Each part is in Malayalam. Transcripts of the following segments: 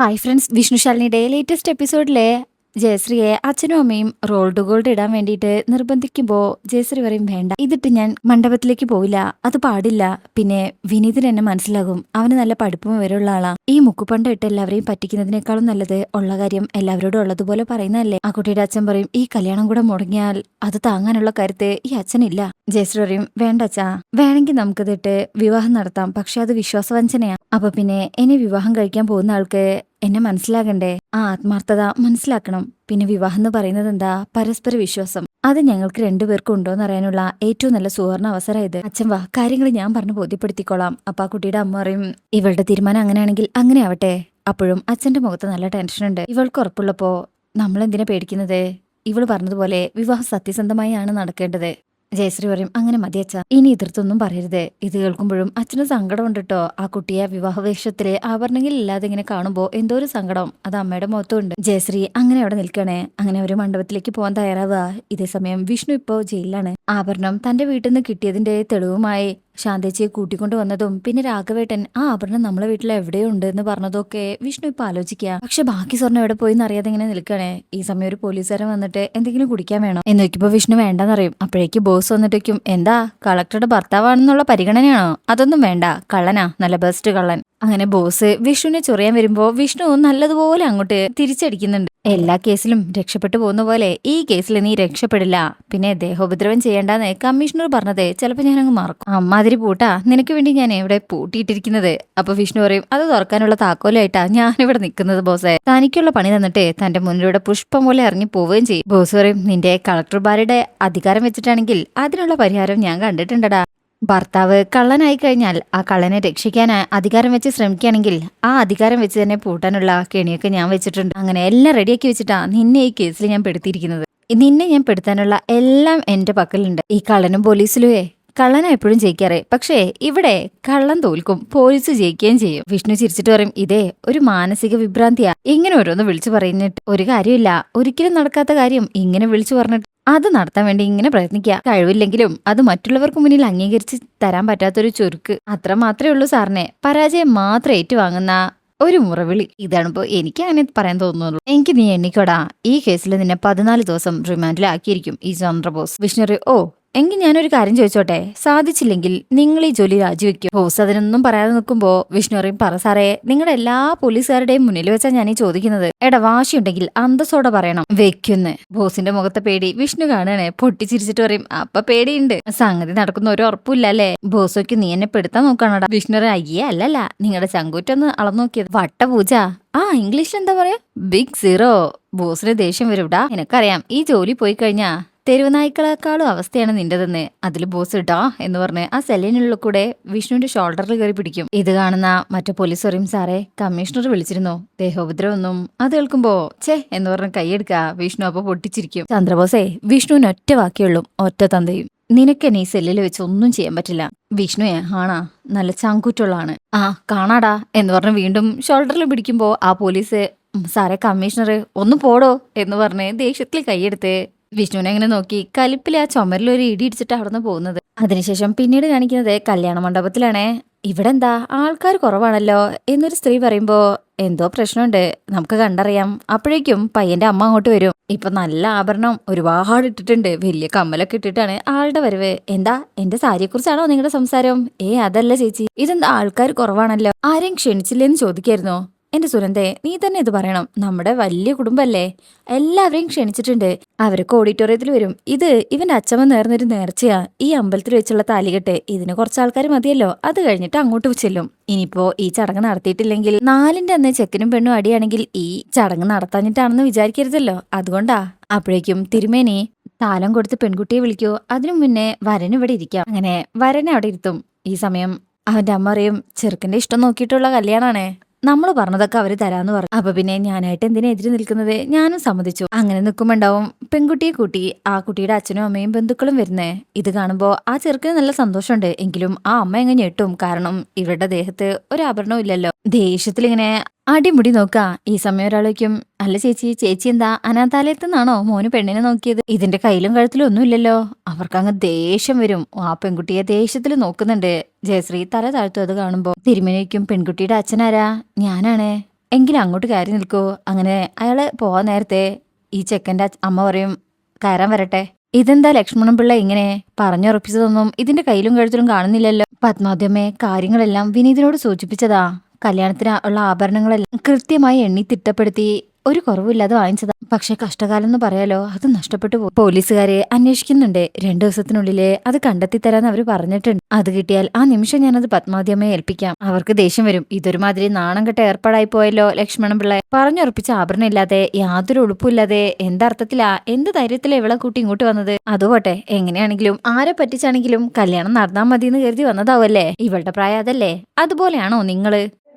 ഹായ് ഫ്രണ്ട്സ് വിഷ്ണുശാലിനിയുടെ ലേറ്റസ്റ്റ് എപ്പിസോഡിലെ ജയശ്രീയെ അച്ഛനും അമ്മയും റോൾ ടു ഗോൾഡ് ഇടാൻ വേണ്ടിയിട്ട് നിർബന്ധിക്കുമ്പോൾ ജയശ്രീ പറയും വേണ്ട ഇതിട്ട് ഞാൻ മണ്ഡപത്തിലേക്ക് പോയില്ല അത് പാടില്ല. പിന്നെ വിനീതിന് എന്നെ മനസ്സിലാകും. അവന് നല്ല പഠിപ്പും വിവരമുള്ള ആളാ. ഈ മുക്കുപണ്ട ഇട്ട് എല്ലാവരെയും പറ്റിക്കുന്നതിനേക്കാളും നല്ലത് ഉള്ള കാര്യം എല്ലാവരോടും ഉള്ളതുപോലെ പറയുന്നതല്ലേ? ആ കുട്ടിയുടെ അച്ഛൻ പറയും ഈ കല്യാണം കൂടെ മുടങ്ങിയാൽ അത് താങ്ങാനുള്ള കാര്യത്തെ ഈ അച്ഛനില്ല. ജയശ്രീ പറയും വേണ്ട അച്ഛാ. വേണമെങ്കിൽ നമുക്കിതിട്ട് വിവാഹം നടത്താം. പക്ഷെ അത് വിശ്വാസവഞ്ചനയാണ് അപ്പൊ പിന്നെ എന്നെ വിവാഹം കഴിക്കാൻ പോകുന്ന ആൾക്ക് എന്നെ മനസ്സിലാകണ്ടേ? ആ ആത്മാർത്ഥത മനസ്സിലാക്കണം. പിന്നെ വിവാഹം എന്ന് പറയുന്നത് എന്താ? പരസ്പര വിശ്വാസം. അത് ഞങ്ങൾക്ക് രണ്ടുപേർക്കും ഉണ്ടോന്ന് അറിയാനുള്ള ഏറ്റവും നല്ല സുവർണ അവസരം ഇത്. അച്ഛൻ വാ കാര്യങ്ങൾ ഞാൻ പറഞ്ഞു ബോധ്യപ്പെടുത്തിക്കോളാം. അപ്പൊ ആ കുട്ടിയുടെ അമ്മ പറയും ഇവളുടെ തീരുമാനം അങ്ങനെയാണെങ്കിൽ അങ്ങനെ ആവട്ടെ. അപ്പോഴും അച്ഛന്റെ മുഖത്ത് നല്ല ടെൻഷനുണ്ട് ഇവൾക്ക് ഉറപ്പുള്ളപ്പോ നമ്മളെന്തിനാ പേടിക്കുന്നത്? ഇവൾ പറഞ്ഞതുപോലെ വിവാഹം സത്യസന്ധമായാണ് നടക്കേണ്ടത്. ജയശ്രീ പറയും അങ്ങനെ മതി അച്ഛ ഇനി എതിർത്തൊന്നും പറയരുത്. ഇത് കേൾക്കുമ്പോഴും അച്ഛന് സങ്കടമുണ്ട് കേട്ടോ ആ കുട്ടിയെ വിവാഹവേഷത്തിലെ ആഭരണങ്ങൾ ഇല്ലാതെ ഇങ്ങനെ കാണുമ്പോ എന്തോ ഒരു സങ്കടം. അത് അമ്മയുടെ മുഖത്തുണ്ട്. ജയശ്രീ അങ്ങനെ അവിടെ നിൽക്കണേ. അങ്ങനെ ഒരു മണ്ഡപത്തിലേക്ക് പോകാൻ തയ്യാറാവുക. ഇതേ സമയം വിഷ്ണു ഇപ്പോ ജയിലിലാണ്. ആഭരണം തന്റെ വീട്ടിൽ നിന്ന് കിട്ടിയതിന്റെ തെളിവുമായി ശാന്തേച്ചിയെ കൂട്ടിക്കൊണ്ടു വന്നതും പിന്നെ രാഘവേട്ടൻ ആ ആഭരണം നമ്മളെ വീട്ടിൽ എവിടെയുണ്ട്? എന്ന് പറഞ്ഞതൊക്കെ വിഷ്ണു ഇപ്പൊ ആലോചിക്കുക. പക്ഷെ ബാക്കി സ്വർണം എവിടെ പോയി എന്നറിയാതെ ഇങ്ങനെ നിൽക്കണേ ഈ സമയം ഒരു പോലീസുകാരൻ വന്നിട്ട് എന്തെങ്കിലും കുടിക്കാൻ വേണോ? എന്ന് നോക്കിയപ്പോ വിഷ്ണു വേണ്ടെന്നറിയും അപ്പോഴേക്ക് ബോസ് വന്നിട്ടേക്കും എന്താ കളക്ടറുടെ ഭർത്താവാണെന്നുള്ള പരിഗണനയാണോ? അതൊന്നും വേണ്ട കള്ളനാ നല്ല ബെസ്റ്റ് കള്ളൻ. അങ്ങനെ ബോസ് വിഷ്ണുവിനെ ചൊറിയാൻ വരുമ്പോ വിഷ്ണു നല്ലതുപോലെ അങ്ങോട്ട് തിരിച്ചടിക്കുന്നുണ്ട്. എല്ലാ കേസിലും രക്ഷപ്പെട്ടു പോകുന്ന പോലെ ഈ കേസിൽ നീ രക്ഷപ്പെടില്ല. പിന്നെ ദേഹോപദ്രവം ചെയ്യേണ്ടെന്ന് കമ്മീഷണർ പറഞ്ഞത് ചിലപ്പോൾ അങ്ങ് മറക്കും. അമ്മാതിരി പൂട്ടാ നിനക്ക് വേണ്ടി ഞാൻ ഇവിടെ പൂട്ടിയിട്ടിരിക്കുന്നത്? അപ്പൊ വിഷ്ണു പറയും അത് തുറക്കാനുള്ള താക്കോലായിട്ടാ ഞാൻ ഇവിടെ നിൽക്കുന്നത് ബോസേ. തനിക്കുള്ള പണി തന്നിട്ട് തന്റെ മുന്നിലൂടെ പുഷ്പം പോലെ ഇറങ്ങി പോവുകയും ചെയ്യും. ബോസ് പറയും നിന്റെ കളക്ടർമാരുടെ അധികാരം വെച്ചിട്ടാണെങ്കിൽ അതിനുള്ള പരിഹാരം ഞാൻ കണ്ടിട്ടുണ്ടടാ. ഭർത്താവ് കള്ളനായി കഴിഞ്ഞാൽ ആ കള്ളനെ രക്ഷിക്കാൻ അധികാരം വെച്ച് ശ്രമിക്കുകയാണെങ്കിൽ ആ അധികാരം വെച്ച് തന്നെ പൂട്ടാനുള്ള കെണിയൊക്കെ ഞാൻ വെച്ചിട്ടുണ്ട്. അങ്ങനെ എല്ലാം റെഡിയാക്കി വെച്ചിട്ടാ നിന്നെ ഈ കേസിൽ ഞാൻ പെടുത്തിയിരിക്കുന്നത്. നിന്നെ ഞാൻ പെടുത്താനുള്ള എല്ലാം എന്റെ പക്കലുണ്ട്. ഈ കള്ളനും പോലീസിലുവേ. കള്ളനാ എപ്പോഴും ജയിക്കാറ്. പക്ഷേ ഇവിടെ കള്ളൻ തോൽക്കും പോലീസ് ജയിക്കുകയും ചെയ്യും. വിഷ്ണു ചിരിച്ചിട്ട് പറയും ഇതേ ഒരു മാനസിക വിഭ്രാന്തിയാ. ഇങ്ങനെ ഓരോന്ന് വിളിച്ചു പറയുന്നിട്ട് ഒരു കാര്യമില്ല. ഒരിക്കലും നടക്കാത്ത കാര്യം ഇങ്ങനെ വിളിച്ചു പറഞ്ഞിട്ട് അത് നടത്താൻ വേണ്ടി ഇങ്ങനെ പ്രയത്നിക്കുക. കഴിവില്ലെങ്കിലും അത് മറ്റുള്ളവർക്ക് മുന്നിൽ അംഗീകരിച്ച് തരാൻ പറ്റാത്തൊരു ചുരുക്ക്. അത്ര മാത്രമേ ഉള്ളൂ സാറിനെ. പരാജയം മാത്രം ഏറ്റുവാങ്ങുന്ന ഒരു മുറവിളി. ഇതാണിപ്പോ എനിക്ക് അങ്ങനെ പറയാൻ തോന്നുന്നുള്ളൂ എനിക്ക് നീ എണ്ണിക്കോടാ. ഈ കേസിൽ നിന്നെ പതിനാല് ദിവസം റിമാൻഡിലാക്കിയിരിക്കും ഈ ചന്ദ്രബോസ്. വിഷ്ണു ഓ എങ്കിൽ ഞാനൊരു കാര്യം ചോദിച്ചോട്ടെ? സാധിച്ചില്ലെങ്കിൽ നിങ്ങൾ ഈ ജോലി രാജിവെക്കും. ബോസ് അതിനൊന്നും പറയാതെ നിൽക്കുമ്പോൾ വിഷ്ണു പറയും പറ സാറേ നിങ്ങളുടെ എല്ലാ പോലീസുകാരുടെയും മുന്നിൽ വെച്ചാൽ ഞാൻ ഈ ചോദിക്കുന്നത്. എടാ വാശിയുണ്ടെങ്കിൽ അന്തസ്സോടെ പറയണം. വെക്കുന്ന് ബോസിന്റെ മുഖത്തെ പേടി വിഷ്ണു കാണുകയാണെ. പൊട്ടിച്ചിരിച്ചിട്ട് പറയും അപ്പൊ പേടിയുണ്ട്. സംഗതി നടക്കുന്ന ഒരു ഉറപ്പില്ല അല്ലേ? ബോസൊക്കെ നീ എന്നെ പെടുത്താൻ നോക്കാണടാ. വിഷ്ണു അയ്യേ അല്ലല്ല. നിങ്ങളുടെ ചങ്കൂറ്റൊന്ന് അളന്നു നോക്കിയത്. വട്ടപൂജ. ആ ഇംഗ്ലീഷിൽ എന്താ പറയാ? Big zero. ബോസിന് ദേഷ്യം വരുവിടാ എനിക്കറിയാം ഈ ജോലി പോയി കഴിഞ്ഞാ തെരുവ് നായ്ക്കളെക്കാളും അവസ്ഥയാണ് നിന്റെതെന്ന് അതിൽ ബോസ് ഇടാ എന്ന് പറഞ്ഞ് ആ സെല്ലിനുള്ള കൂടെ വിഷ്ണുവിന്റെ ഷോൾഡറിൽ കയറി പിടിക്കും. ഇത് കാണുന്ന മറ്റു പോലീസ് പറയും സാറേ കമ്മീഷണർ വിളിച്ചിരുന്നു. ദേഹോപദ്രവൊന്നും അത് കേൾക്കുമ്പോ ഛേ എന്ന് പറഞ്ഞ് കൈയെടുക്ക വിഷ്ണു അപ്പൊ പൊട്ടിച്ചിരിക്കും. ചന്ദ്രബോസേ വിഷ്ണുവിന് ഒറ്റ വാക്കിയുള്ളൂ ഒറ്റ തന്തയും. നിനക്കെന്നെ ഈ സെല്ലിൽ വെച്ച് ഒന്നും ചെയ്യാൻ പറ്റില്ല. വിഷ്ണുയെ ആണാ നല്ല ചങ്കുറ്റുള്ളാണ് ആ കാണാടാ എന്ന് പറഞ്ഞ് വീണ്ടും ഷോൾഡറിൽ പിടിക്കുമ്പോ ആ പോലീസ് സാറേ കമ്മീഷണർ ഒന്ന് പോടോ എന്ന് പറഞ്ഞ് ദേഷ്യത്തിൽ കൈയെടുത്ത് വിഷ്ണുവിനെ അങ്ങനെ നോക്കി. കലിപ്പിൽ ആ ചുമരിൽ ഒരു ഇടി ഇടിച്ചിട്ട് അവിടുന്ന് പോകുന്നത്. അതിനുശേഷം പിന്നീട് കാണിക്കുന്നത് കല്യാണ മണ്ഡപത്തിലാണേ. ഇവിടെ എന്താ ആൾക്കാർ കുറവാണല്ലോ എന്നൊരു സ്ത്രീ പറയുമ്പോ എന്തോ പ്രശ്നമുണ്ട്. നമുക്ക് കണ്ടറിയാം. അപ്പോഴേക്കും പയ്യന്റെ അമ്മ അങ്ങോട്ട് വരും. ഇപ്പൊ നല്ല ആഭരണം ഒരുപാട് ഇട്ടിട്ടുണ്ട്. വലിയ കമ്മലൊക്കെ ഇട്ടിട്ടാണ് ആളുടെ വരവ്. എന്താ? എന്റെ സാരിയെക്കുറിച്ചാണോ നിങ്ങളുടെ സംസാരം? ഏ അതല്ല ചേച്ചി. ഇതെന്താ? ആൾക്കാർ കുറവാണല്ലോ. ആരെയും ക്ഷണിച്ചില്ലേന്ന് ചോദിക്കായിരുന്നോ. എന്റെ സുനന്ദേ നീ തന്നെ ഇത് പറയണം. നമ്മുടെ വലിയ കുടുംബല്ലേ? എല്ലാവരെയും ക്ഷണിച്ചിട്ടുണ്ട്. അവരൊക്കെ ഓഡിറ്റോറിയത്തിൽ വരും. ഇത് ഇവന്റെ അച്ഛമ്മ നേർന്നൊരു നേർച്ചയാ. ഈ അമ്പലത്തിൽ വെച്ചുള്ള താലികെട്ട് ഇതിന് കുറച്ച് ആൾക്കാർ മതിയല്ലോ. അത് കഴിഞ്ഞിട്ട് അങ്ങോട്ട് ചെല്ലും. ഇനിയിപ്പോ ഈ ചടങ്ങ് നടത്തിയിട്ടില്ലെങ്കിൽ നാലിന്റെ അന്ന് ചെക്കനും പെണ്ണും അടിയാണെങ്കിൽ ഈ ചടങ്ങ് നടത്താഞ്ഞിട്ടാണെന്ന് വിചാരിക്കരുതല്ലോ. അതുകൊണ്ടാ. അപ്പോഴേക്കും തിരുമേനി താലം കൊടുത്ത് പെൺകുട്ടിയെ വിളിക്കൂ. അതിനു മുന്നേ വരൻ ഇരിക്കാം. അങ്ങനെ വരനെ അവിടെ ഇരുത്തും. ഈ സമയം അവന്റെ അമ്മ പറയും ചെറുക്കന്റെ ഇഷ്ടം നോക്കിയിട്ടുള്ള കല്യാണാണേ. നമ്മൾ പറഞ്ഞതൊക്കെ അവർ തരാന്ന് പറഞ്ഞു. അപ്പൊ പിന്നെ ഞാനായിട്ട് എന്തിനാ എതിര് നിൽക്കുന്നത്? ഞാനും സമ്മതിച്ചു. അങ്ങനെ നിൽക്കുമ്പോണ്ടാവും പെൺകുട്ടിയെ കൂട്ടി ആ കുട്ടിയുടെ അച്ഛനും അമ്മയും ബന്ധുക്കളും വരുന്നേ. ഇത് കാണുമ്പോ ആ ചെറുക്കിന് നല്ല സന്തോഷമുണ്ട്. എങ്കിലും ആ അമ്മ എങ്ങനെ ഞെട്ടും. കാരണം ഇവരുടെ ദേഹത്ത് ഒരു ആഭരണവും ഇല്ലല്ലോ. ദേഷ്യത്തിൽ ഇങ്ങനെ അടിമുടി നോക്കാ. ഈ സമയം ഒരാളേക്കും അല്ല ചേച്ചി ചേച്ചി എന്താ? അനാഥാലയത്തുനിന്നാണോ മോന് പെണ്ണിനെ നോക്കിയത്. ഇതിന്റെ കയ്യിലും കഴുത്തിലും ഒന്നുമില്ലല്ലോ. അവർക്കങ്ങ് ദേഷ്യം വരും. ആ പെൺകുട്ടിയെ ദേഷ്യത്തിൽ നോക്കുന്നുണ്ട്. ജയശ്രീ തല താഴ്ത്തു അത് കാണുമ്പോ. തിരുമേനിക്കും പെൺകുട്ടിയുടെ അച്ഛനാരാ? ഞാനാണ്. എങ്കിലും അങ്ങോട്ട് കയറി നിൽക്കൂ. അങ്ങനെ അയാൾ പോവാൻ നേരത്തെ ഈ ചെക്കന്റെ അമ്മ പറയും കയറാൻ വരട്ടെ. ഇതെന്താ ലക്ഷ്മണൻ പിള്ള ഇങ്ങനെ പറഞ്ഞുറപ്പിച്ചതൊന്നും ഇതിന്റെ കയ്യിലും കഴുത്തിലും കാണുന്നില്ലല്ലോ? പത്മാദ്യമേ കാര്യങ്ങളെല്ലാം വിനീതിനോട് സൂചിപ്പിച്ചതാ. കല്യാണത്തിന് ഉള്ള ആഭരണങ്ങളെല്ലാം കൃത്യമായി എണ്ണി തിട്ടപ്പെടുത്തി ഒരു കുറവില്ലാതെ വാങ്ങിച്ചതാ. പക്ഷെ കഷ്ടകാലം എന്ന് പറയാലോ അത് നഷ്ടപ്പെട്ടു പോകും പോലീസുകാരെ അന്വേഷിക്കുന്നുണ്ട്. രണ്ടു ദിവസത്തിനുള്ളിലെ അത് കണ്ടെത്തി തരാന്ന് അവർ പറഞ്ഞിട്ടുണ്ട്. അത് കിട്ടിയാൽ ആ നിമിഷം ഞാനത് പത്മാവതിയമ്മയെ ഏൽപ്പിക്കാം. അവർക്ക് ദേഷ്യം വരും. ഇതൊരുമാതിരി നാണം കെട്ട ഏർപ്പാടായി പോയല്ലോ ലക്ഷ്മണൻ പിള്ള. പറഞ്ഞുറപ്പിച്ച ആഭരണം ഇല്ലാതെ യാതൊരു ഉളുപ്പില്ലാതെ എന്തർത്ഥത്തിലാ എന്ത് ധൈര്യത്തിലാ ഇവളെ കൂട്ടി ഇങ്ങോട്ട് വന്നത്? അതുപോട്ടെ എങ്ങനെയാണെങ്കിലും ആരെ പറ്റിച്ചാണെങ്കിലും കല്യാണം നടന്നാൽ മതി എന്ന് കരുതി വന്നതാവല്ലേ? ഇവളുടെ പ്രായം അതല്ലേ? അതുപോലെയാണോ നിങ്ങൾ?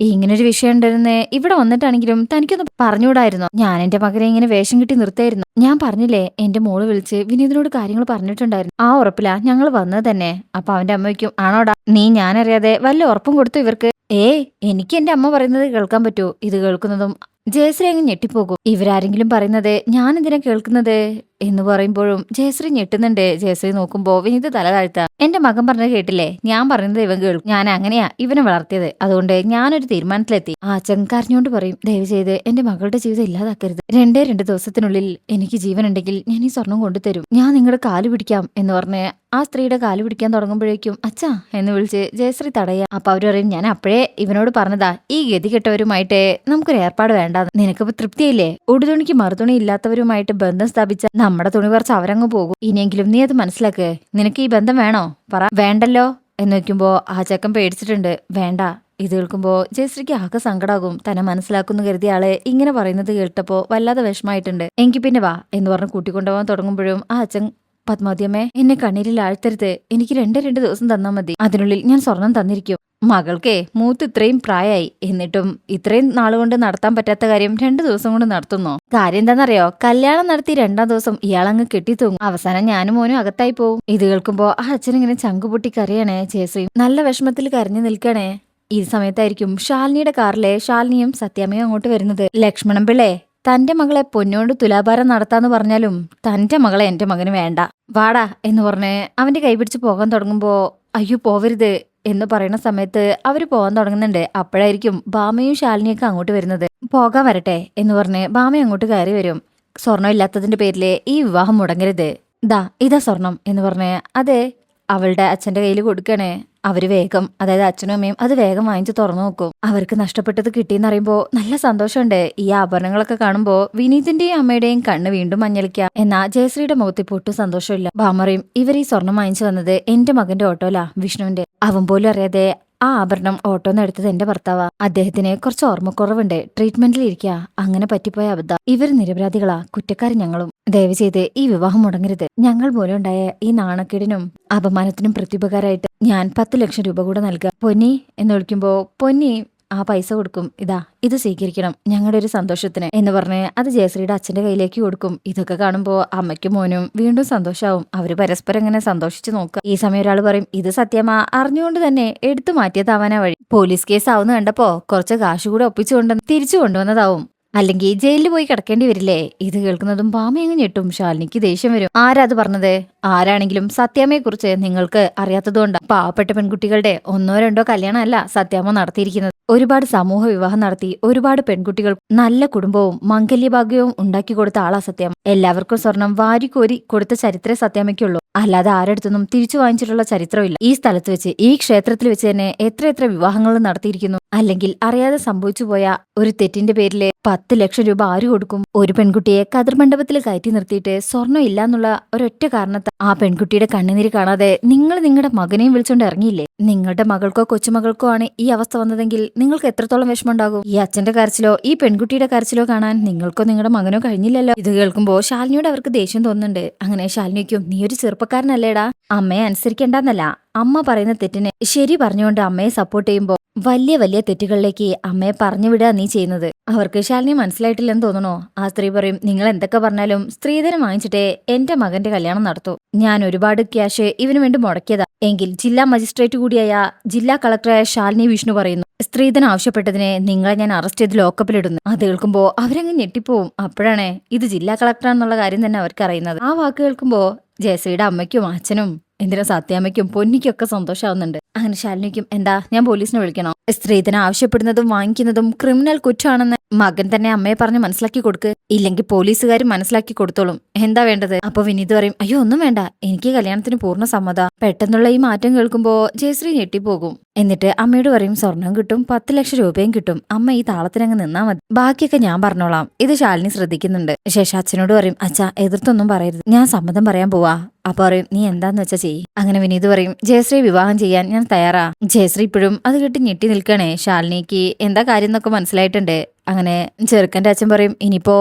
ഇങ്ങനൊരു വിഷയം ഉണ്ടായിരുന്നേ ഇവിടെ വന്നിട്ടാണെങ്കിലും തനിക്കൊന്ന് പറഞ്ഞുകൂടായിരുന്നു? ഞാൻ എന്റെ മകനെ ഇങ്ങനെ വേഷം കിട്ടി നിർത്തായിരുന്നു. ഞാൻ പറഞ്ഞില്ലേ എന്റെ മോൾ വിളിച്ച് വിനീതിനോട് കാര്യങ്ങൾ പറഞ്ഞിട്ടുണ്ടായിരുന്നു. ആ ഉറപ്പിലാ ഞങ്ങൾ വന്നത് തന്നെ. അപ്പൊ അവന്റെ അമ്മയ്ക്കും ആണോടാ? നീ ഞാനറിയാതെ വല്ല ഉറപ്പും കൊടുത്തു ഇവർക്ക്? ഏ എനിക്ക് എന്റെ അമ്മ പറയുന്നത് കേൾക്കാൻ പറ്റൂ. ഇത് കേൾക്കുന്നതും ജയശ്രീ അങ്ങ് ഞെട്ടിപ്പോകും. ഇവരാരെങ്കിലും പറയുന്നത് ഞാൻ എന്തിനാ കേൾക്കുന്നത്? എന്ന് പറയുമ്പോഴും ജയശ്രീ ഞെട്ടുന്നുണ്ട്. ജയശ്രീ നോക്കുമ്പോ വിനീത് തല താഴ്ത്ത. എന്റെ മകൻ പറഞ്ഞത് കേട്ടില്ലേ? ഞാൻ പറയുന്നത് ഇവൻ കേൾക്കും. ഞാൻ അങ്ങനെയാ ഇവനെ വളർത്തിയത്. അതുകൊണ്ട് ഞാനൊരു തീരുമാനത്തിലെത്തി. ആ ചെങ്കാരനോട് പറയും ദയവ് ചെയ്ത് എന്റെ മകളുടെ ജീവിതം ഇല്ലാതാക്കരുത്. രണ്ടേ രണ്ട് ദിവസത്തിനുള്ളിൽ എനിക്ക് ജീവൻ ഉണ്ടെങ്കിൽ ഞാൻ ഈ സ്വർണം കൊണ്ടുതരും. ഞാൻ നിങ്ങളുടെ കാൽ പിടിക്കാം എന്ന് പറഞ്ഞ് ആ സ്ത്രീയുടെ കാൽ പിടിക്കാൻ തുടങ്ങുമ്പോഴേക്കും അച്ഛാ എന്ന് വിളിച്ച് ജയശ്രീ തടയാ. അപ്പൊ അവർ പറയും ഞാൻ അപ്പോഴേ ഇവനോട് പറഞ്ഞതാ ഈ ഗതി കെട്ടവരുമായിട്ട് നമുക്കൊരു ഏർപ്പാട് വേണ്ട നിനക്കിപ്പോ തൃപ്തിയില്ലേ ഉടുതുണിക്ക് മറുതുണി ഇല്ലാത്തവരുമായിട്ട് ബന്ധം സ്ഥാപിച്ച നമ്മുടെ തുണി കുറച്ച് അവരങ്ങ് പോകും. ഇനിയെങ്കിലും നീ അത് മനസ്സിലാക്ക്. നിനക്ക് ഈ ബന്ധം വേണോ? പറ. വേണ്ടല്ലോ എന്ന് വെക്കുമ്പോ ആ ചെക്കൻ പേടിച്ചിട്ടുണ്ട്. വേണ്ട. ഇത് കേൾക്കുമ്പോ ജയശ്രീക്ക് ആകെ സങ്കടാകും. തന്നെ മനസ്സിലാക്കുന്നു കരുതിയ ആളെ ഇങ്ങനെ പറയുന്നത് കേട്ടപ്പോ വല്ലാതെ വിഷമായിട്ടുണ്ട്. എങ്കി പിന്നെ വാ എന്ന് പറഞ്ഞ് കൂട്ടിക്കൊണ്ടുപോകാൻ തുടങ്ങുമ്പോഴും ആ അച്ഛൻ പത്മാദ്യമേ എന്നെ കണ്ണീരിൽ ആഴ്ത്തരുത്. എനിക്ക് രണ്ട് രണ്ട് ദിവസം തന്നാൽ മതി. അതിനുള്ളിൽ ഞാൻ സ്വർണം തന്നിരിക്കും. മകൾക്കേ മൂത്ത് ഇത്രയും പ്രായമായി എന്നിട്ടും ഇത്രയും നാളുകൊണ്ട് നടത്താൻ പറ്റാത്ത കാര്യം രണ്ടു ദിവസം കൊണ്ട് നടത്തുന്നോ? കാര്യം എന്താണെന്നറിയോ? കല്യാണം നടത്തി രണ്ടാം ദിവസം ഇയാളങ്ങ് കെട്ടിത്തൂങ്ങും. അവസാനം ഞാനും മോനും അകത്തായി പോവും. ഇത് കേൾക്കുമ്പോ ആ അച്ഛൻ ഇങ്ങനെ ചങ്കുപൊട്ടി കരയണേ. ചേസയും നല്ല വിഷമത്തിൽ കരഞ്ഞു നിൽക്കണേ. ഈ സമയത്തായിരിക്കും ശാലിനിയുടെ കാറിലെ ശാലിനിയും സത്യാമ്മയും അങ്ങോട്ട് വരുന്നത്. ലക്ഷ്മണൻ പിള്ളേ തന്റെ മകളെ പൊന്നോണ്ട് തുലാഭാരം നടത്താന്ന് പറഞ്ഞാലും തന്റെ മകളെ എന്റെ മകന് വേണ്ട. വാടാ എന്ന് പറഞ്ഞ് അവന്റെ കൈപിടിച്ച് പോകാൻ തുടങ്ങുമ്പോ അയ്യോ പോവരുത്. എന്ന് പറയുന്ന സമയത്ത് അവർ പോകാൻ തുടങ്ങുന്നുണ്ട്. അപ്പോഴായിരിക്കും ബാമയും ശാലിനിയൊക്കെ അങ്ങോട്ട് വരുന്നത്. പോകാൻ വരട്ടെ എന്ന് പറഞ്ഞ് ബാമ അങ്ങോട്ട് കയറി വരും. സ്വർണം ഇല്ലാത്തതിന്റെ പേരിൽ ഈ വിവാഹം മുടങ്ങരുത്. ദാ ഇതാ സ്വർണം എന്ന് പറഞ്ഞ് അതെ അവളുടെ അച്ഛന്റെ കയ്യിൽ കൊടുക്കണേ. അവർ വേഗം അതായത് അച്ഛനും അമ്മയും അത് വേഗം വാങ്ങിച്ചു തുറന്നു നോക്കും. അവർക്ക് നഷ്ടപ്പെട്ടത് കിട്ടിയെന്ന് അറിയുമ്പോൾ നല്ല സന്തോഷമുണ്ട്. ഈ ആഭരണങ്ങളൊക്കെ കാണുമ്പോൾ വിനീതിന്റെയും അമ്മയുടെയും കണ്ണ് വീണ്ടും മഞ്ഞളിക്കാം. എന്നാ ജയശ്രീയുടെ മുഖത്തിൽ പൊട്ടും സന്തോഷമില്ല. ബാമറയും ഇവർ ഈ സ്വർണം വാങ്ങിച്ചു വന്നത് എന്റെ മകന്റെ ഓട്ടോലാ വിഷ്ണുവിന്റെ. അവൻ പോലും അറിയാതെ ആ ആഭരണം ഓട്ടോന്ന് എടുത്തത് എന്റെ ഭർത്താവാ. അദ്ദേഹത്തിന് കുറച്ച് ഓർമ്മക്കുറവുണ്ട്. ട്രീറ്റ്മെന്റിൽ ഇരിക്കുക അങ്ങനെ പറ്റിപ്പോയ അബദ്ധ. ഇവർ നിരപരാധികളാ. കുറ്റക്കാരൻ ഞങ്ങളും. ദയവ് ചെയ്ത് ഈ വിവാഹം മുടങ്ങരുത്. ഞങ്ങൾ മൂലം ഉണ്ടായ ഈ നാണക്കേടിനും അപമാനത്തിനും പ്രത്യുപകാരമായിട്ട് ഞാൻ പത്ത് ലക്ഷം രൂപ കൂടെ നൽകുക പൊന്നി എന്ന് വിളിക്കുമ്പോ പൊന്നി ആ പൈസ കൊടുക്കും. ഇതാ ഇത് സ്വീകരിക്കണം. ഞങ്ങളുടെ ഒരു സന്തോഷത്തിന്. എന്ന് പറഞ്ഞ് അത് ജയശ്രീയുടെ അച്ഛന്റെ കയ്യിലേക്ക് കൊടുക്കും. ഇതൊക്കെ കാണുമ്പോൾ അമ്മയ്ക്കും മോനും വീണ്ടും സന്തോഷാവും. അവർ പരസ്പരം ഇങ്ങനെ സന്തോഷിച്ച് നോക്കുക ഈ സമയം ഒരാൾ പറയും ഇത് സത്യമാ അറിഞ്ഞുകൊണ്ട് തന്നെ എടുത്തു മാറ്റിയതാവാനാ വഴി. പോലീസ് കേസ് ആവുന്ന കണ്ടപ്പോ കുറച്ച് കാശ് കൂടെ ഒപ്പിച്ചുകൊണ്ട് തിരിച്ചു കൊണ്ടുവന്നതാവും. അല്ലെങ്കിൽ ജയിലിൽ പോയി കിടക്കേണ്ടി വരില്ലേ? ഇത് കേൾക്കുന്നതും പാമയങ്ങ് ഞെട്ടും. ശാലിനിക്ക് ദേഷ്യം വരും. ആരാ അത് പറഞ്ഞത്? ആരാണെങ്കിലും സത്യാമയെ കുറിച്ച് നിങ്ങൾക്ക് അറിയാത്തതുകൊണ്ട്. പാവപ്പെട്ട പെൺകുട്ടികളുടെ ഒന്നോ രണ്ടോ കല്യാണമല്ല സത്യാമ്മ നടത്തിയിരിക്കുന്നത്. ഒരുപാട് സമൂഹ വിവാഹം നടത്തി ഒരുപാട് പെൺകുട്ടികൾ നല്ല കുടുംബവും മംഗല്യഭാഗ്യവും ഉണ്ടാക്കി കൊടുത്ത ആളാ സത്യം. എല്ലാവർക്കും സ്വർണം വാരിക്കോരി കൊടുത്ത ചരിത്രേ സത്യാമയ്ക്കുള്ളൂ അല്ലാതെ ആരടുത്തൊന്നും തിരിച്ചു വാങ്ങിച്ചിട്ടുള്ള ചരിത്രമില്ല. ഈ സ്ഥലത്ത് വെച്ച് ഈ ക്ഷേത്രത്തിൽ വെച്ച് തന്നെ എത്ര എത്ര വിവാഹങ്ങൾ നടത്തിയിരിക്കുന്നു. അല്ലെങ്കിൽ അറിയാതെ സംഭവിച്ചു പോയ ഒരു തെറ്റിന്റെ പേരിൽ പത്ത് ലക്ഷം രൂപ ആര് കൊടുക്കും? ഒരു പെൺകുട്ടിയെ കതിർ മണ്ഡപത്തിൽ കയറ്റി നിർത്തിയിട്ട് സ്വർണം ഇല്ലാന്നുള്ള ഒരൊറ്റ കാരണത്താൽ ആ പെൺകുട്ടിയുടെ കണ്ണുനീര് കാണാതെ നിങ്ങൾ നിങ്ങളുടെ മകനെയും വിളിച്ചോണ്ട് ഇറങ്ങിയില്ലേ? നിങ്ങളുടെ മകൾക്കോ കൊച്ചുമകൾക്കോ ആണ് ഈ അവസ്ഥ വന്നതെങ്കിൽ നിങ്ങൾക്ക് എത്രത്തോളം വിഷമമുണ്ടാകും? ഈ അച്ഛന്റെ കരച്ചിലോ ഈ പെൺകുട്ടിയുടെ കരച്ചിലോ കാണാൻ നിങ്ങൾക്കോ നിങ്ങളുടെ മകനോ കഴിഞ്ഞില്ലല്ലോ? ഇത് കേൾക്കുമ്പോ ശാലിനിയോട് അവർക്ക് ദേഷ്യം തോന്നുന്നുണ്ട്. അങ്ങനെ ശാലിനിക്കും നീ ഒരു ചെറുപ്പക്കാരനല്ലേടാ. അമ്മയെ അനുസരിക്കേണ്ടെന്നല്ല. അമ്മ പറയുന്ന തെറ്റിനെ ശരി പറഞ്ഞുകൊണ്ട് അമ്മയെ സപ്പോർട്ട് ചെയ്യുമ്പോ വലിയ വലിയ തെറ്റുകളിലേക്ക് അമ്മയെ പറഞ്ഞു വിടുക നീ ചെയ്യുന്നത്. അവർക്ക് ശാലിനി മനസ്സിലായിട്ടില്ലെന്ന് തോന്നണോ? ആ സ്ത്രീ പറയും നിങ്ങൾ എന്തൊക്കെ പറഞ്ഞാലും സ്ത്രീധനം വാങ്ങിച്ചിട്ടേ എന്റെ മകന്റെ കല്യാണം നടത്തൂ. ഞാൻ ഒരുപാട് ക്യാഷ് ഇവന് വേണ്ടി മുടക്കിയതാ. എങ്കിൽ ജില്ലാ മജിസ്ട്രേറ്റ് കൂടിയായ ജില്ലാ കളക്ടറായ ശാലിനി വിഷ്ണു പറയുന്നു സ്ത്രീധനം ആവശ്യപ്പെട്ടതിനെ നിങ്ങളെ ഞാൻ അറസ്റ്റ് ചെയ്ത് ലോക്കപ്പിലിടുന്നു അത് കേൾക്കുമ്പോ അവരങ്ങ് ഞെട്ടിപ്പോവും. അപ്പോഴാണ് ഇത് ജില്ലാ കളക്ടറാണെന്നുള്ള കാര്യം തന്നെ അവർക്ക് അറിയുന്നത്. ആ വാക്ക് കേൾക്കുമ്പോ ജയശ്രീയുടെ അമ്മയ്ക്കും അച്ഛനും എന്തിനാ സത്യാമ്മയ്ക്കും പൊന്നിക്കൊക്കെ സന്തോഷമാവുന്നുണ്ട് അങ്ങനെ ശാലിനിക്കും എന്താ ഞാൻ പോലീസിനെ വിളിക്കണോ? സ്ത്രീധനം ആവശ്യപ്പെടുന്നതും വാങ്ങിക്കുന്നതും ക്രിമിനൽ കുറ്റമാണെന്ന് മകൻ തന്നെ അമ്മയെ പറഞ്ഞ് മനസ്സിലാക്കി കൊടുക്ക്. ഇല്ലെങ്കിൽ പോലീസുകാർ മനസ്സിലാക്കി കൊടുത്തോളും. എന്താ വേണ്ടത്? അപ്പൊ വിനീത് പറയും അയ്യോ ഒന്നും വേണ്ട. എനിക്ക് കല്യാണത്തിന് പൂർണ സമ്മത. പെട്ടെന്നുള്ള ഈ മാറ്റം കേൾക്കുമ്പോ ജയശ്രീ ഞെട്ടിപ്പോകും. എന്നിട്ട് അമ്മയോട് പറയും സ്വർണം കിട്ടും പത്ത് ലക്ഷം രൂപയും കിട്ടും. അമ്മ ഈ താളത്തിനങ്ങ് നിന്നാ മതി. ബാക്കിയൊക്കെ ഞാൻ പറഞ്ഞോളാം. ഇത് ശാലിനി ശ്രദ്ധിക്കുന്നുണ്ട്. ശേഷം അച്ഛനോട് പറയും അച്ഛാ എതിർത്തൊന്നും പറയരുത്. ഞാൻ സമ്മതം പറയാൻ പോവാ. അപ്പൊ പറയും നീ എന്താന്ന് വെച്ചാ ചെയ്യ്? അങ്ങനെ വിനീത് പറയും ജയശ്രീ വിവാഹം ചെയ്യാൻ ഞാൻ തയ്യാറാ. ജയശ്രീ ഇപ്പോഴും അത് കേട്ട് ഞെട്ടി നിൽക്കണേ. ശാലിനിക്ക് എന്താ കാര്യം എന്നൊക്കെ മനസ്സിലായിട്ടുണ്ട്. അങ്ങനെ ചെറുക്കന്റെ അച്ഛൻ പറയും ഇനിയിപ്പോ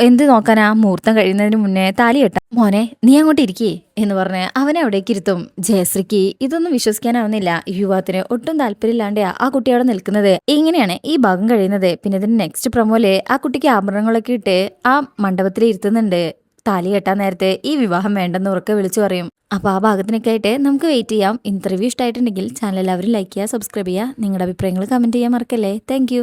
എന്ത് നോക്കാനാ? മുഹൂർത്തം കഴിയുന്നതിന് മുന്നേ താലി കെട്ടാം. മോനെ നീ അങ്ങോട്ട് ഇരിക്കേ എന്ന് പറഞ്ഞ് അവനെ അവിടേക്ക് ഇരുത്തും. ജയശ്രീക്ക് ഇതൊന്നും വിശ്വസിക്കാനാവുന്നില്ല. യുവാത്തിന് ഒട്ടും താല്പര്യമില്ലാണ്ടാ ആ കുട്ടി അവിടെ നിൽക്കുന്നത്. ഇങ്ങനെയാണ് ഈ ഭാഗം കഴിയുന്നത്. പിന്നെ ഇതിന്റെ നെക്സ്റ്റ് പ്രമോലെ ആ കുട്ടിക്ക് ആഭരണങ്ങളൊക്കെ ഇട്ട് ആ മണ്ഡപത്തിൽ ഇരുത്തുന്നുണ്ട്. താലി കെട്ടാൻ നേരത്തെ ഈ വിവാഹം വേണ്ടെന്ന് ഉറക്കെ വിളിച്ചു പറയും. അപ്പൊ ആ ഭാഗത്തിനൊക്കെ ആയിട്ട് നമുക്ക് വെയിറ്റ് ചെയ്യാം. ഇന്റർവ്യൂ ഇഷ്ടമായിട്ടുണ്ടെങ്കിൽ ചാനൽ എല്ലാവരും ലൈക്ക് ചെയ്യുക സബ്സ്ക്രൈബ് ചെയ്യുക. നിങ്ങളുടെ അഭിപ്രായങ്ങൾ കമന്റ് ചെയ്യാൻ മറക്കല്ലേ. താങ്ക്